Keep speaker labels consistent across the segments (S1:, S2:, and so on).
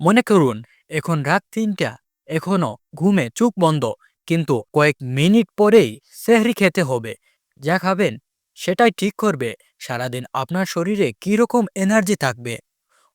S1: মনে করুন, এখন রাত তিনটা, এখনও ঘুমে চোখ বন্ধ, কিন্তু কয়েক মিনিট পরেই সেহরি খেতে হবে। যা খাবেন, সেটাই ঠিক করবে, সারাদিন আপনার শরীরে কীরকম এনার্জি থাকবে।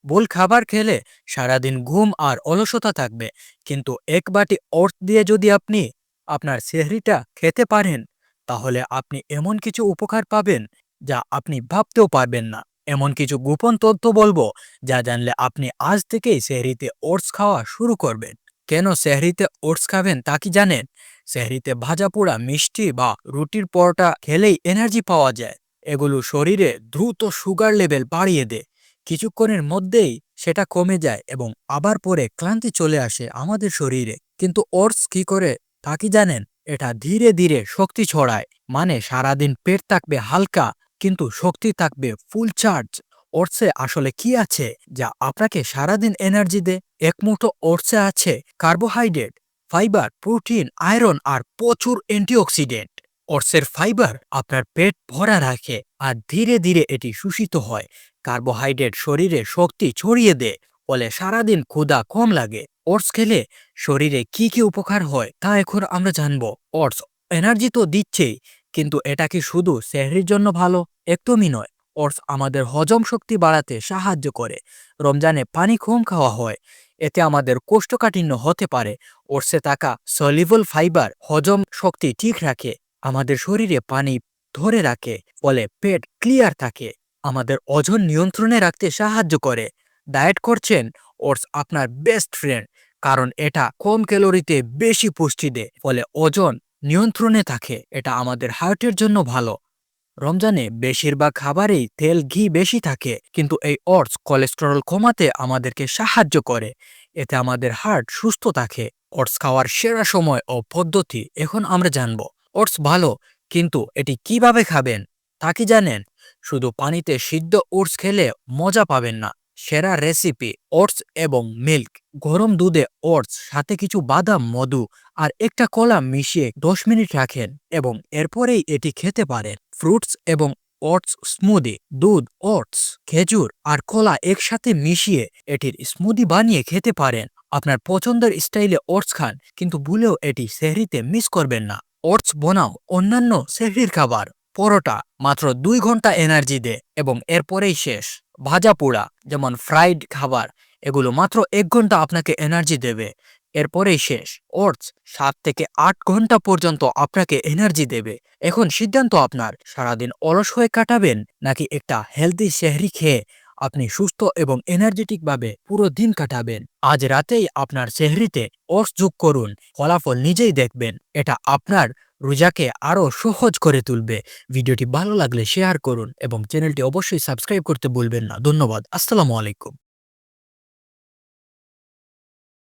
S1: ভুল খাবার খেলে সারাদিন ঘুম আর অলসতা থাকবে, কিন্তু এক বাটি ওটস দিয়ে যদি আপনি আপনার সেহরিটা খেতে পারেন, তাহলে আপনি এমন কিছু উপকার পাবেন যা আপনি ভাবতেও পারবেন না। এমন কিছু গোপন তথ্য বলব যা জানলে আপনি আজ থেকেই সেহরিতে ওটস খাওয়া শুরু করবেন। কেন সেহরিতে ওটস খাবেন তা কি জানেন? সেহরিতে ভাজা পোড়া, মিষ্টি বা রুটির পরোটা খেলেই এনার্জি পাওয়া যায়। এগুলো শরীরে দ্রুত সুগার লেভেল বাড়িয়ে দেয়। কিছুক্ষণের মধ্যেই সেটা কমে যায় এবং আবার পরে ক্লান্তি চলে আসে আমাদের শরীরে। কিন্তু ওটস কি করে তা কি জানেন? এটা ধীরে ধীরে শক্তি ছড়ায়। মানে সারাদিন পেট থাকবে হালকা কিন্তু শক্তি থাকবে ফুল চার্জ ওটসে আসলে কি আছে? যা আপনাকে সারাদিন এনার্জি দেয়। এক মুঠো ওটসে আছে কার্বোহাইড্রেট ফাইবার প্রোটিন আয়রন আর প্রচুর অ্যান্টিঅক্সিডেন্ট ওটসের ফাইবার আপনার পেট ভরা রাখে আর ধীরে ধীরে এটি শোষিত হয়। কার্বোহাইড্রেট শরীরে শক্তি ছড়িয়ে দেয়, ফলে সারাদিন ক্ষুধা কম লাগে। ওটস খেলে শরীরে কি কি উপকার হয় তা এখন আমরা জানব। ওটস এনার্জি তো দিচ্ছেই কিন্তু এটা কি শুধু সেহরির জন্য ভালো? একদমই নয়। ওটস আমাদের হজম শক্তি বাড়াতে সাহায্য করে। রমজানে পানি কম খাওয়া হয়। এতে আমাদের কোষ্ঠকাঠিন্য হতে পারে। ওটসে থাকা সলিবল ফাইবার হজম শক্তি ঠিক রাখে। আমাদের শরীরে পানি ধরে রাখে, ফলে পেট ক্লিয়ার থাকে। আমাদের ওজন নিয়ন্ত্রণে রাখতে সাহায্য করে। ডায়েট করছেন ওটস আপনার বেস্ট ফ্রেন্ড, কারণ এটা কম ক্যালোরিতে বেশি পুষ্টি দেয়, ফলে ওজন নিয়ন্ত্রণে থাকে, এটা আমাদের হার্টের জন্য ভালো। রমজানে বেশিরভাগ খাবারেই তেল, ঘি বেশি থাকে, কিন্তু এই অর্স কোলেস্টেরল কমাতে আমাদেরকে সাহায্য করে। এতে আমাদের হার্ট সুস্থ থাকে। অর্স খাওয়ার সেরা সময় ও পদ্ধতি এখন আমরা জানব। অর্স ভালো, কিন্তু এটি কীভাবে খাবেন, তা কি জানেন? শুধু পানিতে সিদ্ধ ওটস খেলে মজা পাবেন না। সেরা রেসিপি ওটস এবং মিল্ক গরম দুধে ওটস সাথে কিছু বাদাম, মধু আর একটা কলা মিশিয়ে দশ মিনিট রাখেন এবং এরপরেই এটি খেতে পারেন। ফ্রুটস এবং ওটস স্মুদি দুধ ওটস খেজুর আর কলা একসাথে মিশিয়ে এটির স্মুদি বানিয়ে খেতে পারেন। আপনার পছন্দের স্টাইলে ওটস খান, কিন্তু ভুলেও এটি সেহরিতে মিস করবেন না। ওটস বনাও অন্যান্য সেহরির খাবার। পরোটা মাত্র দুই ঘণ্টা এনার্জি দেয় এবং এরপরেই শেষ। ভাজা পোড়া, যেমন ফ্রাইড খাবার, এগুলো মাত্র এক ঘণ্টা আপনাকে এনার্জি দেবে। এরপরেই শেষ। ওটস সাত থেকে আট ঘণ্টা পর্যন্ত আপনাকে এনার্জি দেবে। এখন সিদ্ধান্ত আপনার, সারাদিন অলস হয়ে কাটাবেন নাকি একটা হেলদি শেহরি খেয়ে আপনি সুস্থ এবং এনার্জেটিকভাবে পুরো দিন কাটাবেন। আজ রাতেই আপনার সেহরিতে অস যোগ করুন, ফলাফল নিজেই দেখবেন। এটা আপনার রোজাকে আরও সহজ করে তুলবে। ভিডিওটি ভালো লাগলে শেয়ার করুন এবং চ্যানেলটি অবশ্যই সাবস্ক্রাইব করতে ভুলবেন না। ধন্যবাদ। আসসালামু আলাইকুম।